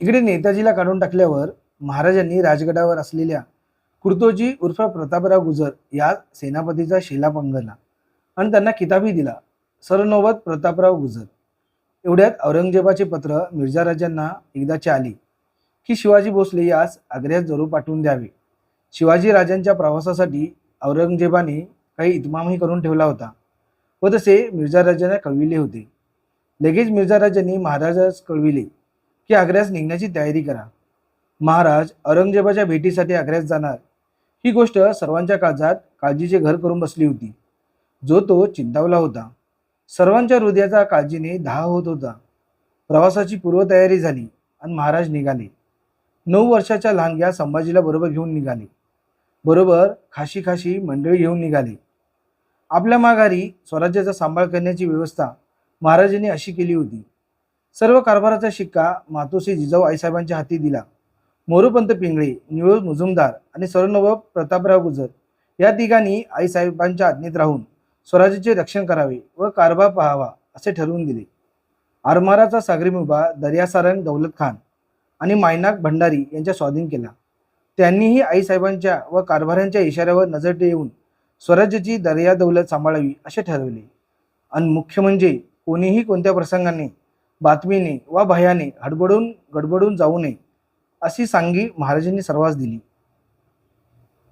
इकडे नेताजीला काढून टाकल्यावर महाराजांनी राजगडावर असलेल्या कुर्तोजी उर्फ प्रतापराव गुजर या सेनापतीचा शेला पंगरला आणि त्यांना किताबही दिला सरनोबत प्रतापराव गुजर. एवढ्यात औरंगजेबाचे पत्र मिर्झा राजांना एकदाचे आले की शिवाजी भोसले यास आग्र्यात जरूर पाठवून द्यावे. शिवाजी राजांच्या प्रवासासाठी औरंगजेबाने काही इतमामही करून ठेवला होता व तसे मिर्झा राजांना कळविले होते. लगेच मिर्झा राजांनी महाराजास कळविले. की आग्र्यास निघण्याची तयारी करा. महाराज औरंगजेबाच्या भेटीसाठी आग्र्यास जाणार. ही गोष्ट सर्वांच्या काळजात काळजीचे घर करून बसली होती. जो तो चिंतावला होता. सर्वांच्या हृदयाचा काळजीने दहा होत होता. प्रवासाची पूर्वतयारी झाली आणि महाराज निघाले. नऊ वर्षाच्या लहानग्या संभाजीला बरोबर घेऊन निघाले. बरोबर खाशी खाशी मंडळी घेऊन निघाले. आपल्या माघारी स्वराज्याचा सांभाळ करण्याची व्यवस्था महाराजांनी अशी केली होती. सर्व कारभाराचा शिक्का मातोश्री जिजाऊ आईसाहेबांच्या हाती दिला. मोरूपंत पिंगळे निळू मुजुमदार आणि सरनव प्रतापराव गुजर या तिघांनी आईसाहेबांच्या आज्ञेत राहून स्वराज्याचे रक्षण करावे व कारभार पाहावा असे ठरवून दिले. आरमाराचा सागरी मुभा दर्यासारंग दौलत खान आणि मायनाक भंडारी यांच्या स्वाधीन केला. त्यांनीही आईसाहेबांच्या व कारभाऱ्यांच्या इशाऱ्यावर नजर ठेवून स्वराज्याची दर्या दौलत सांभाळावी असे ठरवले. आणि मुख्य म्हणजे कोणीही कोणत्या प्रसंगाने बातमीने वा भयाने हडबडून गडबडून जाऊ नये अशी सांगी महाराजांनी सर्वांस दिली.